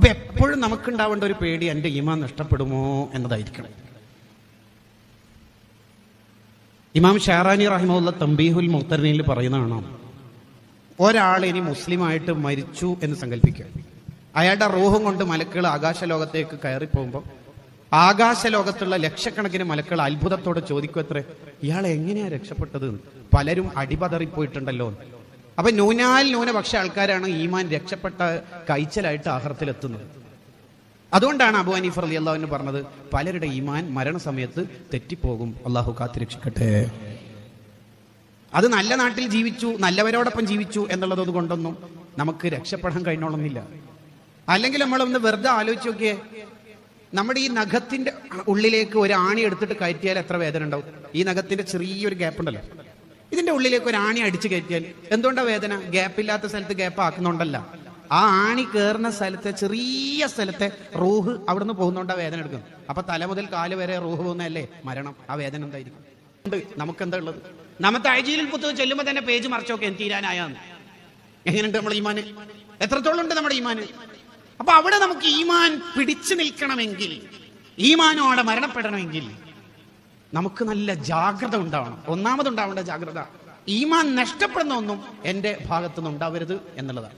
അപ്പൊ എപ്പോഴും നമുക്കുണ്ടാവേണ്ട ഒരു പേടി എന്റെ ഈമാൻ നഷ്ടപ്പെടുമോ? എന്നതായിരിക്കണം. ഇമാം ഷാറാനി റഹിമുള്ള തമ്പീഹുൽ മുത്തറിനിൽ പറയുന്നതാണ് ഒരാൾ ഇനി മുസ്ലിമായിട്ട് മരിച്ചു എന്ന് സങ്കല്പിക്കുക. അയാളുടെ റൂഹും കൊണ്ട് മലക്കുകൾ ആകാശലോകത്തേക്ക് കയറി പോകുമ്പോൾ ആകാശലോകത്തുള്ള ലക്ഷക്കണക്കിന് മലക്കൾ അത്ഭുതത്തോടെ ചോദിക്കും അത്രേ ഇയാൾ എങ്ങനെയാ രക്ഷപ്പെട്ടത്? പലരും അടിപതറിപ്പോയിട്ടുണ്ടല്ലോ. അപ്പൊ ന്യൂനാൽ ന്യൂനപക്ഷ ആൾക്കാരാണ് ഈമാൻ രക്ഷപ്പെട്ട കൈച്ചലായിട്ട് ആഹ്റത്തിലെത്തുന്നത്. അതുകൊണ്ടാണ് അബു അനീഫർ അലി അള്ളാഹുവിന് പറഞ്ഞത് പലരുടെ ഈമാൻ മരണസമയത്ത് തെറ്റിപ്പോകും. അള്ളാഹു കാത്തിരക്ഷിക്കട്ടെ. അത് നല്ല നാട്ടിൽ ജീവിച്ചു നല്ലവരോടൊപ്പം ജീവിച്ചു എന്നുള്ളത് കൊണ്ടൊന്നും നമുക്ക് രക്ഷപ്പെടാൻ കഴിഞ്ഞോളൊന്നില്ല. അല്ലെങ്കിൽ നമ്മളൊന്ന് വെറുതെ ആലോചിച്ച് നോക്കിയേ നമ്മുടെ ഈ നഖത്തിന്റെ ഉള്ളിലേക്ക് ഒരു ആണി എടുത്തിട്ട് കയറ്റിയാൽ എത്ര വേദന ഉണ്ടാവും? ഈ നഖത്തിന്റെ ചെറിയൊരു ഗ്യാപ്പ് ഉണ്ടല്ലോ. ഇതിന്റെ ഉള്ളിലേക്ക് ഒരു ആണി അടിച്ചു കയറ്റിയാൽ എന്തുകൊണ്ടാ വേദന? ഗ്യാപ്പ് ഇല്ലാത്ത സ്ഥലത്ത് ഗ്യാപ്പ് ആക്കുന്നുണ്ടല്ല ആ ആണി കയറുന്ന സ്ഥലത്തെ ചെറിയ സ്ഥലത്തെ റൂഹ് അവിടുന്ന് പോകുന്നോണ്ടാ വേദന എടുക്കും അപ്പൊ തല മുതൽ കാൽ വരെ റൂഹ് പോകുന്നതല്ലേ മരണം? ആ വേദന എന്തായിരിക്കും? ഉണ്ട്. നമുക്ക് എന്താ ഉള്ളത് നമ്മത്തെ അയജീലിൽ പുത്തകം ചെല്ലുമ്പോൾ തന്നെ പേജ് മറച്ചോക്കെ തീരാനായാന്ന്. എങ്ങനെയുണ്ട് നമ്മൾ ഈമാന് എത്രത്തോളം ഉണ്ട് നമ്മുടെ ഈമാന് അപ്പൊ അവിടെ നമുക്ക് ഈമാൻ പിടിച്ചു നിൽക്കണമെങ്കിൽ ഈമാനോടെ മരണപ്പെടണമെങ്കിൽ നമുക്ക് നല്ല ജാഗ്രത ഉണ്ടാവണം. ഒന്നാമത് ഉണ്ടാവേണ്ട ജാഗ്രത ഈമാൻ നഷ്ടപ്പെടുന്ന ഒന്നും എന്റെ ഭാഗത്തുനിന്ന് ഉണ്ടാവരുത് എന്നുള്ളതാണ്.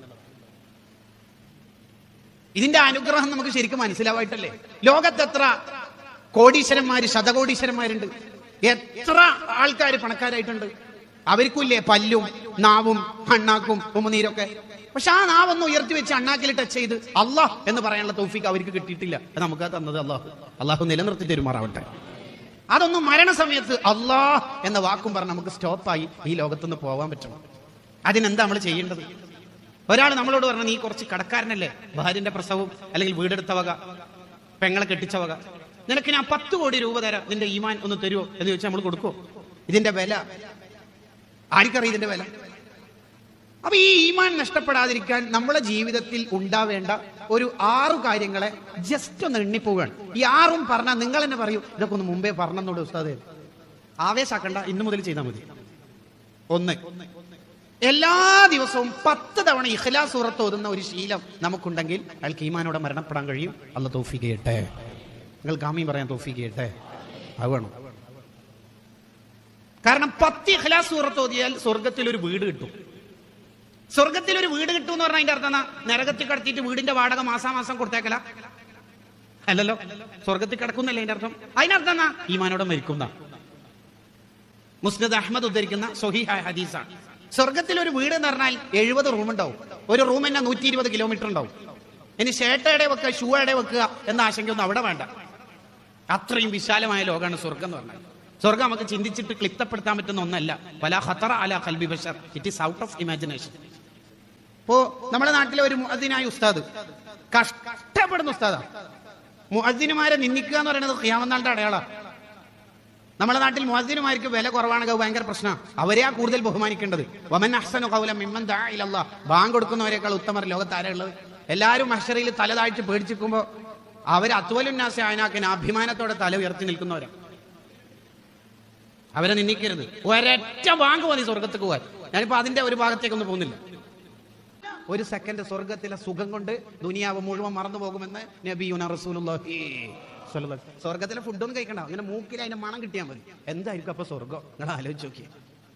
ഇതിന്റെ അനുഗ്രഹം നമുക്ക് ശരിക്കും മനസ്സിലാവായിട്ടല്ലേ? ലോകത്തെത്ര കോടീശ്വരന്മാര് ശതകോടീശ്വരന്മാരുണ്ട്. എത്ര ആൾക്കാർ പണക്കാരായിട്ടുണ്ട്. അവർക്കില്ലേ പല്ലും നാവും അണ്ണാക്കും ഉമ്മനീരൊക്കെ പക്ഷെ ആ നാവൊന്ന് ഉയർത്തി വെച്ച് അണ്ണാക്കിൽ ടച്ച് ചെയ്ത് അള്ളാഹ് എന്ന് പറയാനുള്ള തോഫിക്ക് അവർക്ക് കിട്ടിയിട്ടില്ല. നമുക്ക് തന്നത് അള്ളാഹു. അള്ളാഹു നിലനിർത്തി തരുമാറാവട്ടെ. അതൊന്നും മരണസമയത്ത് അള്ളാ എന്ന വാക്കും പറഞ്ഞ് നമുക്ക് സ്റ്റോപ്പായി ഈ ലോകത്തുനിന്ന് പോകാൻ പറ്റണം അതിനെന്താ നമ്മൾ ചെയ്യേണ്ടത്? ഒരാൾ നമ്മളോട് പറഞ്ഞു നീ കുറച്ച് കടക്കാരനല്ലേ? ഭാര്യന്റെ പ്രസവം അല്ലെങ്കിൽ വീടെടുത്ത വക പെങ്ങളെ കെട്ടിച്ച വക. നിനക്ക് ഞാൻ പത്ത് കോടി രൂപ തരാം. നിന്റെ ഈമാൻ ഒന്ന് തരുമോ എന്ന് ചോദിച്ചാൽ നമ്മൾ കൊടുക്കുമോ ഇതിന്റെ വില. ആർക്കറിയാം ഇതിന്റെ വില? അപ്പൊ ഈ ഈമാൻ നഷ്ടപ്പെടാതിരിക്കാൻ നമ്മളെ ജീവിതത്തിൽ ഉണ്ടാവേണ്ട ഒരു ആറു കാര്യങ്ങളെ ജസ്റ്റ് ഒന്ന് എണ്ണിപ്പോവുകയാണ്. ഈ ആറും പറഞ്ഞാൽ നിങ്ങൾ തന്നെ പറയൂ ഇതൊക്കെ ഒന്ന് മുമ്പേ പറഞ്ഞോട് ഉസ്താദേ. ആവേശാക്കണ്ട ഇന്നു മുതൽ ചെയ്താൽ മതി. ഒന്ന്. എല്ലാ ദിവസവും പത്ത് തവണ ഇഖ്ലാ സൂറത്ത് ഓതുന്ന ഒരു ശീലം നമുക്കുണ്ടെങ്കിൽ അയാൾക്ക് ഈമാനോടെ മരണപ്പെടാൻ കഴിയും. അല്ല തോഫിക്ക് ചെയ്യട്ടെ. നിങ്ങൾ കാമിയും പറയാൻ തോഫിക്ക് ചെയ്യട്ടെ. അത് വേണം. കാരണം പത്ത് ഇഖ്ലാ സൂറത്ത് ഓതിയാൽ സ്വർഗത്തിൽ ഒരു വീട് കിട്ടും. സ്വർഗത്തിൽ ഒരു വീട് കിട്ടും എന്ന് പറഞ്ഞാൽ അതിന്റെ അർത്ഥം എന്നാ നരകത്തിൽ കടത്തിയിട്ട് വീടിന്റെ വാടക മാസാമാസം കൊടുത്തേക്കല. അല്ലല്ലോ? സ്വർഗത്തിൽ കിടക്കുന്നല്ലേ അതിന്റെ അർത്ഥം? അതിനർത്ഥം എന്നാ ഈമാനോടെ മരിക്കുന്ന മുസ്നദ് അഹമ്മദ് ഉദ്ധരിക്കുന്ന ഹദീസ് ഹദീസാണ്. സ്വർഗത്തിൽ ഒരു വീട് എന്ന് പറഞ്ഞാൽ എഴുപത് റൂം ഉണ്ടാവും. ഒരു റൂം തന്നെ നൂറ്റി ഇരുപത് കിലോമീറ്റർ ഉണ്ടാവും. ഇനി ഷേട്ടയുടെ വെക്കുക ഷൂയുടെ വെക്കുക എന്ന ആശങ്കയൊന്നും അവിടെ വേണ്ട. അത്രയും വിശാലമായ ലോകമാണ് സ്വർഗം എന്ന് പറഞ്ഞാൽ. സ്വർഗം നമുക്ക് ചിന്തിച്ചിട്ട് ക്ലിപ്തപ്പെടുത്താൻ പറ്റുന്ന ഒന്നല്ല. പല ഖത്തറ അല ഖൽബി Bashar. It is out of imagination ഇപ്പോ നമ്മുടെ നാട്ടിലെ ഒരു മുഅദ്ദിനായ ഉസ്താദ്. കഷ്ടപ്പെടുന്ന ഉസ്താദാ. മുഅദ്ദിനുമാരെ നിന്ദിക്കുക എന്ന് പറയുന്നത് ഖിയാമനാളുടെ അടയാളാ. നമ്മുടെ നാട്ടിൽ മുഅദ്ദിനുമാർക്ക് വില കുറവാണെങ്കിൽ ഭയങ്കര പ്രശ്നമാണ് അവരെയാ കൂടുതൽ ബഹുമാനിക്കേണ്ടത്. വമൻ അഹ്സനു ഖൗല മിമ്മൻ ദാ ഇലല്ലാഹ് ബാങ്ക് കൊടുക്കുന്നവരെക്കാൾ ഉത്തമർ ലോകത്ത് ആരുള്ളത് എല്ലാവരും മഷറയിൽ തല താഴ്ച പേടിച്ചിരിക്കുമ്പോൾ അവർ അത്വലുന്നാസ ആയനാക്കിന് അഭിമാനത്തോടെ തല ഉയർത്തി നിൽക്കുന്നവരാ. അവരെ നിന്ദിക്കരുത്. ഒരൊറ്റ ബാങ്ക് മതി സ്വർഗത്തേക്ക് പോകാൻ. ഞാനിപ്പോ അതിന്റെ ഒരു ഭാഗത്തേക്കൊന്നും പോകുന്നില്ല. ഒരു സെക്കൻഡ് സ്വർഗത്തിലെ സുഖം കൊണ്ട് ദുനിയാവ് മുഴുവൻ മറന്നു പോകുമെന്ന് നബിയുന റസൂലുള്ളാഹി. സ്വർഗത്തിലെ ഫുഡൊന്നും കഴിക്കണ്ട. ഇങ്ങനെ മൂക്കിൽ അതിന്റെ മണം കിട്ടിയാൽ മതി. എന്തായിരിക്കും അപ്പൊ സ്വർഗം നിങ്ങൾ ആലോചിച്ച് നോക്കിയേ.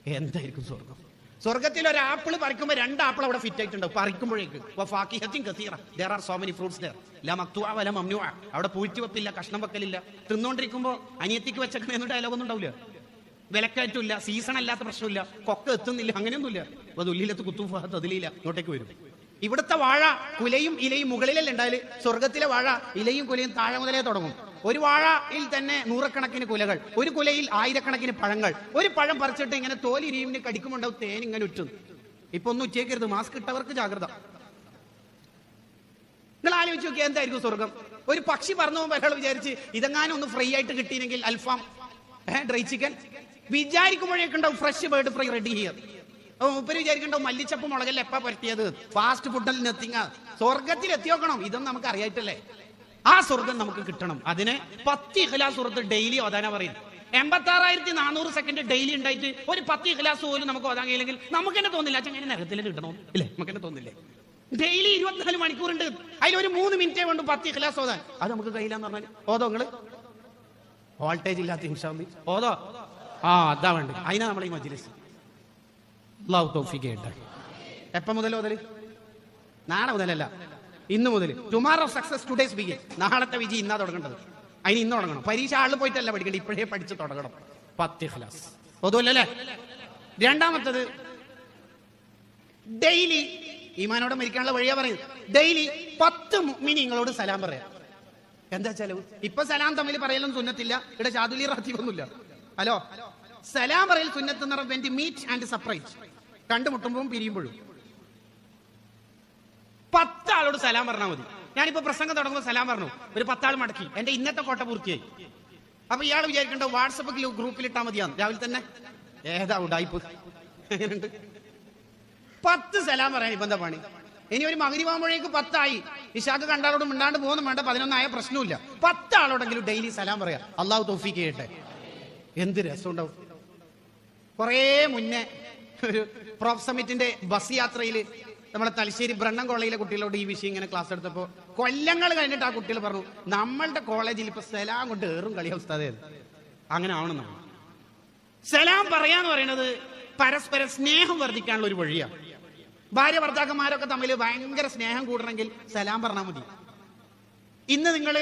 എന്തായിരിക്കും സ്വർഗം സ്വർഗത്തിൽ ഒരു ആപ്പിൾ പറിക്കുമ്പോൾ രണ്ട് ആപ്പിൾ അവിടെ ഫിറ്റ് ആയിട്ടുണ്ട് പറിക്കുമ്പോഴേക്ക്. fruits there. ലാ മക്തുഅ വല മംനുഅ. അവിടെ പൂഴ്ത്തി വെപ്പില്ല കഷ്ണം വെക്കലില്ല. തിന്നുകൊണ്ടിരിക്കുമ്പോൾ അനിയത്തിക്ക് വെച്ചേക്കുന്ന ഡയലോഗൊന്നും ഉണ്ടാവില്ല വിലക്കയറ്റില്ല സീസൺ അല്ലാത്ത പ്രശ്നമില്ല. കൊക്ക എത്തുന്നില്ല അങ്ങനെയൊന്നുമില്ല. അത് ഉള്ളിലത്ത് കുത്തുഫാഹത്ത് അതിലില്ല ഇങ്ങോട്ടേക്ക് വരും. ഇവിടുത്തെ വാഴ കുലയും ഇലയും മുകളിലല്ല ഉണ്ടായാൽ? സ്വർഗത്തിലെ വാഴ ഇലയും കുലയും താഴെ മുതലേ തുടങ്ങും. ഒരു വാഴയിൽ തന്നെ നൂറക്കണക്കിന് കുലകൾ ഒരു കുലയിൽ ആയിരക്കണക്കിന് പഴങ്ങൾ. ഒരു പഴം പറിച്ചിട്ട് ഇങ്ങനെ തോലിരിയുമിന് കടിക്കുമുണ്ടാവും തേൻ ഇങ്ങനെ ഉറ്റും. ഇപ്പൊ ഒന്നും ഉച്ചേക്കരുത് മാസ്ക് ഇട്ടവർക്ക് ജാഗ്രത. നിങ്ങൾ ആലോചിച്ച് നോക്കിയാൽ എന്തായിരിക്കും സ്വർഗം ഒരു പക്ഷി പറന്നു പോകുമ്പോൾ ഒരാൾ വിചാരിച്ച് ഇതെങ്ങാനും ഒന്ന് ഫ്രീ ആയിട്ട് കിട്ടിയില്ലെങ്കിൽ അൽഫാം ഡ്രൈ ചിക്കൻ വിചാരിക്കുമ്പോഴേക്കുണ്ടാവും ഫ്രഷ് ബേർഡ് ഫ്രൈ റെഡി ചെയ്യത് മുപ്പര് വിചാരിക്കണ്ടാവും മല്ലിച്ചപ്പ് മുളകല്ല എപ്പാ പറ്റിയത് ഫാസ്റ്റ് ഫുഡിൽ നെത്തിങ്ങ സ്വർഗത്തിൽ എത്തി നോക്കണം. ഇതൊന്നും നമുക്ക് അറിയായിട്ടല്ലേ? ആ സ്വർഗം നമുക്ക് കിട്ടണം. അതിന് പത്ത് ഇഖ്ലാസ് സുഹൃത്ത് ഡെയിലി ഓതാനാ പറയുന്നത്. എൺപത്തി ആറായിരത്തി നാനൂറ് സെക്കൻഡ് ഡെയിലി ഉണ്ടായിട്ട് ഒരു പത്ത് ഇഖ്ലാസ് പോലും നമുക്ക് ഓതാൻ കഴിയില്ലെങ്കിൽ നമുക്ക് തന്നെ തോന്നില്ല. അച്ഛൻ ഇങ്ങനെ നരകത്തിൽ കിട്ടണം? ഇല്ലേ നമുക്ക് തന്നെ തോന്നില്ലേ? ഡെയിലി ഇരുപത്തിനാല് അതിൽ ഒരു മൂന്ന് മിനിറ്റേ വേണ്ടു പത്ത് ഇഖ്ലാസ് ഓതാൻ. അത് നമുക്ക് കയ്യിലാന്ന് പറഞ്ഞാൽ ഓതോ നിങ്ങൾ വോൾട്ടേജ് ഇല്ലാത്ത ഇൻഷാല്ലി ഓതോ. ആ അതാ വേണ്ട അതിനാ നമ്മൾ ഈ മജ്ലിസ്. അള്ളാഹു തൗഫീഖ് ചെയ്യട്ടെ. എപ്പം മുതൽ മുതൽ? നാളെ മുതലല്ല. ഇന്ന് മുതൽ. ടുമാറോ സക്സസ് ടുഡേസ് ബിഗിൻ നാളത്തെ വിജയം ഇന്നാ തുടങ്ങേണ്ടത്. അതിന് ഇന്ന് തുടങ്ങണം. പരീക്ഷ ആളിൽ പോയിട്ടല്ല പഠിക്കേണ്ടത്. ഇപ്പോഴേ പഠിച്ച് തുടങ്ങണം. പത്ത് ഖലാസ്. പൊതുവല്ലേ രണ്ടാമത്തത് ഡെയിലി ഈമാനോട് മരിക്കാനുള്ള വഴിയാ പറയുന്നത്. ഡെയിലി പത്ത് മിനിങ്ങളോട് സലാം പറയാം. എന്താ ചെലവ്? ഇപ്പൊ സലാം തമ്മിൽ പറയലൊന്നും സുന്നത്തില്ല. ഇവിടെ ചാതുലി റാത്തീവൊന്നുമില്ല ഹലോ. സലാം പറയൽ സുന്നത്ത് എന്ന് പറഞ്ഞ മീറ്റ് ആൻഡ് സർപ്രൈസ് കണ്ടുമുട്ടുമ്പോഴും പിരിയുമ്പോഴും. പത്താളോട് സലാം പറഞ്ഞാൽ മതി. ഞാനിപ്പോ പ്രസംഗം തുടങ്ങുമ്പോൾ സലാം പറഞ്ഞു. ഒരു പത്താൾ മടക്കി. എന്റെ ഇന്നത്തെ കോട്ട പൂർത്തിയായി. അപ്പൊ ഇയാൾ വിചാരിക്കേണ്ട വാട്സപ്പ് ഗ്രൂപ്പിൽ ഇട്ടാ മതിയാന്ന്? രാവിലെ തന്നെ? ഏതാ ഉടായിപ്പ് പത്ത് സലാം പറയാൻ ഇപ്പൊ എന്താ പണി? ഇനി ഒരു മകരിവാകുമ്പോഴേക്ക് പത്തായി. ഇഷാക്ക് കണ്ടാളോട് മിണ്ടാണ്ട് പോകുന്നു വേണ്ട പതിനൊന്നായ പ്രശ്നമില്ല പത്താളോടെങ്കിലും ഡെയിലി സലാം പറയാം. അള്ളാഹു തോഫിക്ക് ചെയ്യട്ടെ. എന്ത് രസമുണ്ടാവും. കുറേ മുന്നേ ഒരു പ്രോഫ് സമിറ്റിന്റെ ബസ് യാത്രയിൽ നമ്മുടെ തലശ്ശേരി ബ്രണ്ണം കോളേജിലെ കുട്ടികളോട് ഈ വിഷയം ഇങ്ങനെ ക്ലാസ് എടുത്തപ്പോ കൊല്ലങ്ങൾ കഴിഞ്ഞിട്ട് ആ കുട്ടികൾ പറഞ്ഞു നമ്മളുടെ കോളേജിൽ ഇപ്പൊ സലാം കൊണ്ട് ഏറും കളി അവസ്ഥതേ അങ്ങനെ ആവണം സലാം പറയാന്ന് പറയുന്നത് പരസ്പര സ്നേഹം വർദ്ധിക്കാനുള്ള ഒരു വഴിയാണ് ഭാര്യ ഭർത്താക്കന്മാരൊക്കെ തമ്മിൽ ഭയങ്കര സ്നേഹം കൂടണമെങ്കിൽ സലാം പറഞ്ഞാൽ മതി. ഇന്ന് നിങ്ങൾ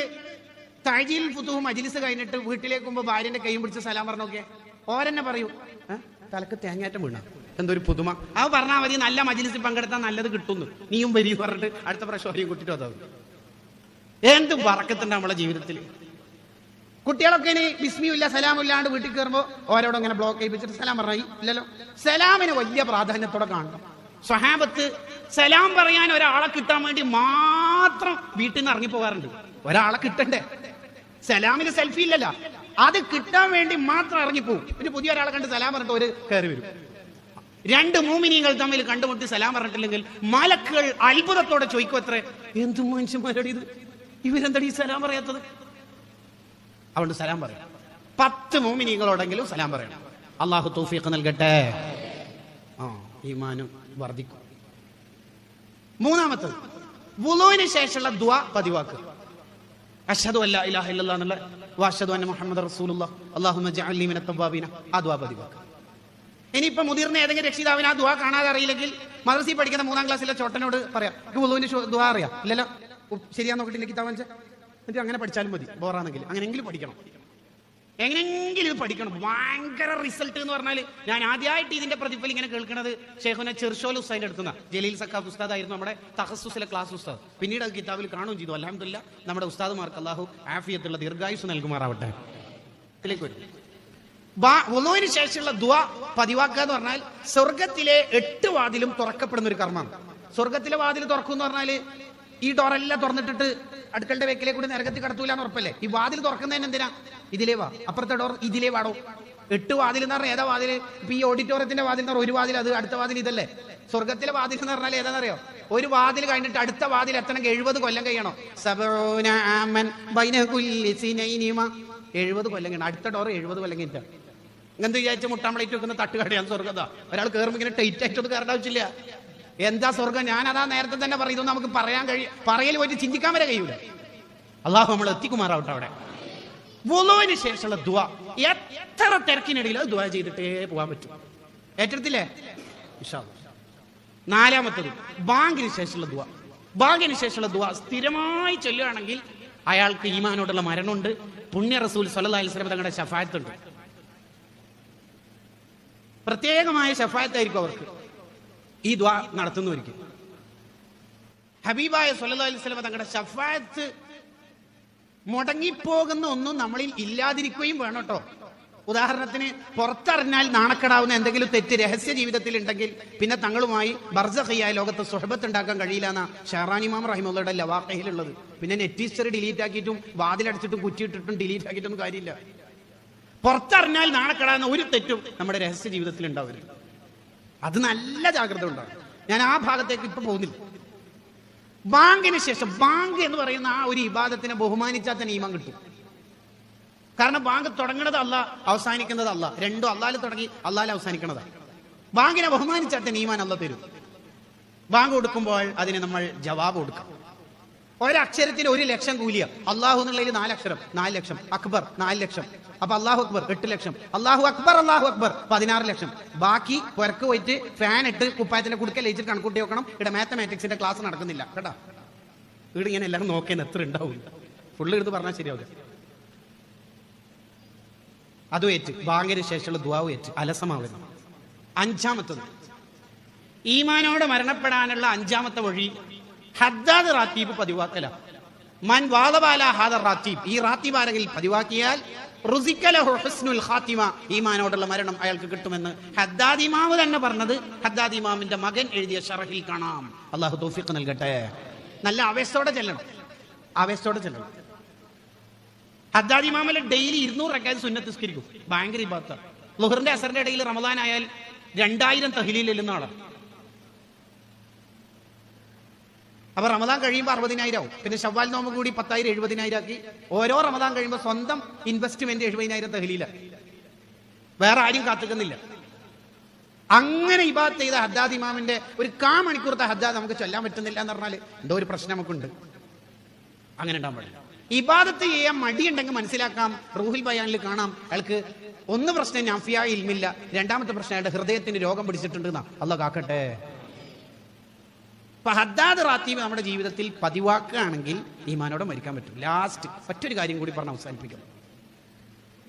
തഴജിയിൽ പുത്തുവും മജിലിസ് കഴിഞ്ഞിട്ട് വീട്ടിലേക്ക് പോകുമ്പോൾ ഭാര്യന്റെ കൈയും പിടിച്ച് സലാം പറഞ്ഞോക്കെ ഓരെന്നെ പറയൂ. തലക്ക് തേങ്ങാറ്റം വീണ. എന്തൊരു പുതുമ. അത് പറഞ്ഞാൽ മതി നല്ല മജിലിസിൽ പങ്കെടുത്താൽ നല്ലത് കിട്ടുന്നു. നീയും വരി പറഞ്ഞിട്ട് അടുത്ത പ്രാവശ്യം അവരെയും കൂട്ടിട്ട് അതാവും എന്ത് വറക്കത്തുണ്ട് നമ്മളെ ജീവിതത്തിൽ കുട്ടികളൊക്കെ ഇനി ബിസ്മിയില്ല സലാമില്ലാണ്ട് വീട്ടിൽ കയറുമ്പോൾ ഓരോടും ഇങ്ങനെ ബ്ലോക്ക് ചെയ്യിപ്പിച്ചിട്ട് സലാം പറഞ്ഞു ഇല്ലല്ലോ. സലാമിന് വലിയ പ്രാധാന്യത്തോടെ കാണണം. സ്വഹാബത്ത് സലാം പറയാൻ ഒരാളെ കിട്ടാൻ വേണ്ടി മാത്രം വീട്ടിൽ നിന്ന് ഇറങ്ങി പോകാറുണ്ട് ഒരാളെ കിട്ടണ്ടേ? സലാമിന് സെൽഫി ഇല്ലല്ല. അത് കിട്ടാൻ വേണ്ടി മാത്രം ഇറങ്ങിപ്പോവും. ഒരു പുതിയ ഒരാളെ കണ്ട് സലാം പറഞ്ഞിട്ട് ഒരു കയറി വരും. രണ്ട് മൂമിനികൾ തമ്മിൽ കണ്ടുമുട്ടി സലാം പറഞ്ഞിട്ടില്ലെങ്കിൽ മലക്കുകൾ അത്ഭുതത്തോടെ ചോദിക്കും അത്ര എന്ത് മനുഷ്യന്മാരുടെ ഇത്? ഇവരെന്താണ് ഈ സലാം പറയാത്തത്? അതുകൊണ്ട് സലാം പറയാം. പത്ത് മോമിനികളോടെങ്കിലും സലാം പറയണം. അള്ളാഹു തൗഫീഖ് നൽകട്ടെ. ആ ഈമാനും വർദ്ധിക്കും. മൂന്നാമത്തത് വുളുവിന് ശേഷമുള്ള ദുആ പതിവാക്കുക. അഷ്ഹദു അല്ല ഇലാഹ ഇല്ലല്ലാഹ് എന്നുള്ള വാഷദു അന്ന മുഹമ്മദ് റസൂലുള്ളാഹ് അല്ലാഹുമ്മ ജഅൽനി മിനത് തവ്വാബീന. ആ ദുആ പതിവാക്കുക ഇനിയിപ്പോ മുതിർന്ന ഏതെങ്കിലും രക്ഷിതാവിന് ആ ദുആ കാണാതെ അറിയില്ലെങ്കിൽ മദ്രസയിൽ പഠിക്കുന്ന മൂന്നാം ക്ലാസ്സിലെ ചോട്ടനോട് പറയാം. വുളുവിന് ദുആ അറിയാം. ഇല്ലല്ലോ. ശരിയാ നോക്കിട്ടില്ല കിതാബ് വെച്ചാൽ അങ്ങനെ പഠിച്ചാലും മതി. ബോറാണെങ്കിൽ. അങ്ങനെയെങ്കിലും പഠിക്കണം. എങ്ങനെയെങ്കിലും ഇത് പഠിക്കണം. ഭയങ്കര റിസൾട്ട് എന്ന് പറഞ്ഞാൽ ഞാൻ ആദ്യമായിട്ട് ഇതിന്റെ പ്രതിഫലം ഇങ്ങനെ കേൾക്കുന്നത് ഷെയ്ഖുന ചെർഷോൽ ഉസ്താദിന്റെ അടുത്തുന്ന. ജലീൽ സഖാഫ് ഉസ്താദ് ആയിരുന്നു നമ്മുടെ തഹസുസിലെ ക്ലാസ് ഉസ്താദ്. പിന്നീട് അത് കിതാബിൽ കാണുകയും ചെയ്തു. അലഹമില്ല നമ്മുടെ ഉസ്താദുമാർക്ക് അള്ളാഹു ആഫിയത്തുള്ള ദീർഘായുസ് നൽകുമാറാവട്ടെ. ഇതിലേക്ക് വരും. ഒന്നുവിന് ശേഷമുള്ള ദുവ പതിവാക്കുക എന്ന് പറഞ്ഞാൽ സ്വർഗത്തിലെ എട്ട് വാതിലും തുറക്കപ്പെടുന്ന ഒരു കർമ്മമാണ്. സ്വർഗത്തിലെ വാതിൽ തുറക്കും എന്ന് പറഞ്ഞാൽ ഈ ഡോറെല്ലാം തുറന്നിട്ടിട്ട് അടുക്കളുടെ വെക്കിലെ കൂടി നരകത്തിൽ കടത്തൂല എന്ന് ഉറപ്പല്ലേ? ഈ വാതിൽ തുറക്കുന്നതിന് എന്തിനാ? ഇതിലേ വാ. അപ്പുറത്തെ ഡോർ ഇതിലേ വാടോ. എട്ട് വാതിൽ എന്ന് പറഞ്ഞാൽ ഏതാ വാതിൽ ഇപ്പൊ ഈ ഓഡിറ്റോറിയത്തിന്റെ വാതിൽ എന്ന് പറഞ്ഞാൽ ഒരു വാതിൽ അത് അടുത്ത വാതിൽ ഇതല്ലേ? സ്വർഗത്തിലെ വാതിൽ എന്ന് പറഞ്ഞാൽ ഏതാണെന്നറിയോ ഒരു വാതിൽ കഴിഞ്ഞിട്ട് അടുത്ത വാതിൽ എത്തണമെങ്കിൽ എഴുപത് കൊല്ലം കഴിയണം? എഴുപത് കൊല്ലം കഴിയണം. അടുത്ത ഡോർ എഴുപത് കൊല്ലം കഴിഞ്ഞിട്ടാണ് ഇങ്ങനത്തെ വിചാരിച്ച മുട്ടാമ്പളേറ്റ് വെക്കുന്ന തട്ടുകടയാണ് സ്വർഗത ഒരാൾ കയറുമ്പോൾ ഇങ്ങനെ ടൈറ്റ് ആയിട്ടൊന്നും കയറേണ്ട ആവശ്യമില്ല. എന്താ സ്വർഗം? ഞാൻ അതാ നേരത്തെ തന്നെ പറയുന്നത് നമുക്ക് പറയാൻ കഴിയും പറയൽ പോയിട്ട് ചിന്തിക്കാൻ വരെ കഴിയൂല. അള്ളാഹു നമ്മൾ എത്തിക്കുമാറാവട്ടെ അവിടെ. വുളുവിന് ശേഷമുള്ള ദുവ എത്ര തിരക്കിനിടയിൽ അത് ദുവ ചെയ്തിട്ടേ പോകാൻ പറ്റും. ഏറ്റെടുത്തില്ലേ. നാലാമത്തത് ബാങ്കിന് ശേഷമുള്ള ദുവ ബാങ്കിന് ശേഷമുള്ള ദുവ സ്ഥിരമായി ചൊല്ലുകയാണെങ്കിൽ അയാൾക്ക് ഈമാനോടുള്ള മരണമുണ്ട്. പുണ്യ റസൂൽ സല്ലാ അലൈഹി വസല്ലം തങ്ങളുടെ ഷഫായത്തുണ്ട് പ്രത്യേകമായ ഷഫായത്തായിരിക്കും അവർക്ക്. ഈ ദ്വാ നടത്തുന്നവർക്ക് ഹബീബായ സല്ലല്ലാഹു അലൈഹി വസല്ലം തങ്ങളുടെ ഷഫായത്ത് മുടങ്ങിപ്പോകുന്ന ഒന്നും നമ്മളിൽ ഇല്ലാതിരിക്കുകയും വേണം കേട്ടോ. ഉദാഹരണത്തിന് പുറത്തറിഞ്ഞാൽ നാണക്കെടാവുന്ന എന്തെങ്കിലും തെറ്റ് രഹസ്യ ജീവിതത്തിൽ ഉണ്ടെങ്കിൽ പിന്നെ തങ്ങളുമായി ബർസഖിയായ ലോകത്ത് സുഹബത്ത് ഉണ്ടാക്കാൻ കഴിയില്ല എന്ന ഷെഹറാനിമാം റഹിമുള്ളയുടെ ലവാഖയിലുള്ളത്. പിന്നെ നെറ്റീസ്റ്റർ ഡിലീറ്റ് ആക്കിയിട്ടും വാതിലടച്ചിട്ടും കുറ്റിയിട്ടിട്ടും ഡിലീറ്റ് ആക്കിയിട്ടും കാര്യമില്ല. പുറത്തറിഞ്ഞാൽ നാണക്കെടാവുന്ന ഒരു തെറ്റും നമ്മുടെ രഹസ്യ ജീവിതത്തിൽ ഉണ്ടാവരുത്. അത് നല്ല ജാഗ്രത ഉണ്ടാകും ഞാൻ ആ ഭാഗത്തേക്ക് ഇപ്പൊ പോകുന്നില്ല. ബാങ്കിന് ശേഷം ബാങ്ക് എന്ന് പറയുന്ന ആ ഒരു ഇബാദത്തിനെ ബഹുമാനിച്ചാൽ തന്നെ ഈമാൻ കിട്ടും. കാരണം ബാങ്ക് തുടങ്ങുന്നത് അല്ല അവസാനിക്കുന്നത് അല്ല. രണ്ടും അല്ലാലും തുടങ്ങി അല്ലാലും അവസാനിക്കണതാണ് ബാങ്കിനെ ബഹുമാനിച്ചാൽ തന്നെ ഈമാൻ അല്ല തരും. ബാങ്ക് കൊടുക്കുമ്പോൾ അതിന് നമ്മൾ ജവാബ് കൊടുക്കാം. ഒരക്ഷരത്തിന് ഒരു ലക്ഷം കൂലിയ. അള്ളാഹു എന്നുള്ളതിൽ നാലക്ഷരം നാല് ലക്ഷം. അക്ബർ നാല് ലക്ഷം. അപ്പൊ അള്ളാഹു അക്ബർ എട്ട് ലക്ഷം. അള്ളാഹു അക്ബർ അള്ളാഹു അക്ബർ. പതിനാറ് ലക്ഷം. ബാക്കി പുരക്ക് പോയിട്ട് ഫാൻ ഇട്ട് കുപ്പായത്തിന്റെ കുടുക്കൽ ലയിച്ചിട്ട് കണക്കൂട്ടി നോക്കണം ഇവിടെ മാത്തമാറ്റിക്സിന്റെ ക്ലാസ് നടക്കുന്നില്ല. കേട്ടാ? ഇവിടെ ഇങ്ങനെ എല്ലാവരും നോക്കിയാൽ എത്ര ഉണ്ടാവും. ഫുള്ള് എടുത്ത് പറഞ്ഞാൽ ശരിയാവില്ല. അതും ഏറ്റ്. ബാങ്കിന് ശേഷമുള്ള ദുവാവും ഏറ്റ്. അലസമാവുന്നു. അഞ്ചാമത്തത്. ഈമാനോട് മരണപ്പെടാനുള്ള അഞ്ചാമത്തെ വഴി ഹദ്ദാദ് റാത്തീബ് പതിവാക്കല. മൻ വാദബാല ഹാദർ റാത്തീബ്. ഈ റാത്തീബ് ആരെങ്കിലും പതിവാക്കിയാൽ ഹുസ്നുൽ ഖാത്തിമ ഈമാനോടുള്ള മരണം അയാൾക്ക് കിട്ടുമെന്ന് ഹദ്ദാദ് ഇമാമ് തന്നെ പറഞ്ഞത്. ഹദ്ദാദ് ഇമാമിന്റെ മകൻ എഴുതിയ ഷറഹിൽ കാണാം. അള്ളാഹു തൗഫീഖ് നൽകട്ടെ. നല്ല ആവേശത്തോടെ ചെല്ലണം. ആവേശത്തോടെ ചെല്ലണം. ഹദ്ദാദ് ഇമാമിലെ ഡെയിലി ഇരുന്നൂറ് റക്കാത്ത് സുന്നത്ത് നിസ്കരിക്കും. ഭയങ്കര ഇബാത്ത ലുഹറിന്റെ അസറിന്റെ ഇടയിൽ റമദാൻ ആയാൽ രണ്ടായിരം തഹ്ലീൽ എല്ലുന്ന ആളാണ് അപ്പൊ റമദാൻ കഴിയുമ്പോൾ അറുപതിനായിരം ആവും പിന്നെ ഷവ്വാൽ നോമ്പ് കൂടി പത്തായിരം എഴുപതിനായിരം ആക്കി ഓരോ റമദാൻ കഴിയുമ്പോൾ സ്വന്തം ഇൻവെസ്റ്റ്മെന്റ് എഴുപതിനായിരം തഹലീല. വേറെ ആരും കാത്തുക്കുന്നില്ല. അങ്ങനെ ഇബാദത്ത് ചെയ്ത ഹദ്ദാദ് ഇമാമിന്റെ ഒരു കാ മണിക്കൂറത്തെ ഹദ്ദാദ് നമുക്ക് ചൊല്ലാൻ പറ്റുന്നില്ല എന്ന് പറഞ്ഞാൽ എന്തോ ഒരു പ്രശ്നം നമുക്കുണ്ട്. അങ്ങനെ ഉണ്ടാകാൻ പാടില്ല. ഇബാദത്ത് ചെയ്യാൻ മടിയുണ്ടെങ്കിൽ മനസ്സിലാക്കാം. റൂഹിൽ ബയാനിൽ കാണാം. അയാൾക്ക് ഒന്ന് പ്രശ്നം നാഫിയ ഇൽമില്ല. രണ്ടാമത്തെ പ്രശ്നം അയാളുടെ ഹൃദയത്തിന് രോഗം പിടിച്ചിട്ടുണ്ട് അല്ല കാക്കട്ടെ. അപ്പൊ ഹദ്ദാദ് റാത്തീബ് നമ്മുടെ ജീവിതത്തിൽ പതിവാക്കുകയാണെങ്കിൽ ഈമാനോടെ മരിക്കാൻ പറ്റും. ലാസ്റ്റ് മറ്റൊരു കാര്യം കൂടി പറഞ്ഞ് അവസാനിപ്പിക്കാം.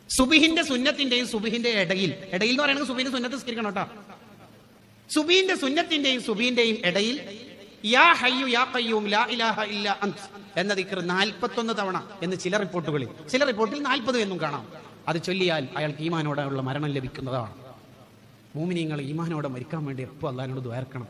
സുബിഹിന്റെ സുന്നത്തിന്റെയും സുബിഹിന്റെ ഇടയിൽ ഇടയിൽ എന്ന് പറയുന്നത് സുബിന്റെ സുന്നത്ത് സ്കരിക്കണം കേട്ടോ. സുബീന്റെ സുന്നത്തിന്റെയും സുബീന്റെയും ഇടയിൽ യാ ഹയ്യു യാ കയ്യൂം ലാ ഇലാഹ ഇല്ല അന്ത് എന്ന ദിക്ർ 41 തവണ എന്ന് ചില റിപ്പോർട്ടുകളിൽ ചില റിപ്പോർട്ടിൽ 40 എന്നും കാണാം. അത് ചൊല്ലിയാൽ അയാൾക്ക് ഈമാനോടെയുള്ള മരണം ലഭിക്കുന്നതാണ്. മൂമിനിങ്ങൾ ഈമാനോടെ മരിക്കാൻ വേണ്ടി എപ്പോൾ അള്ളഹാനോട് ദ്വാരക്കണം?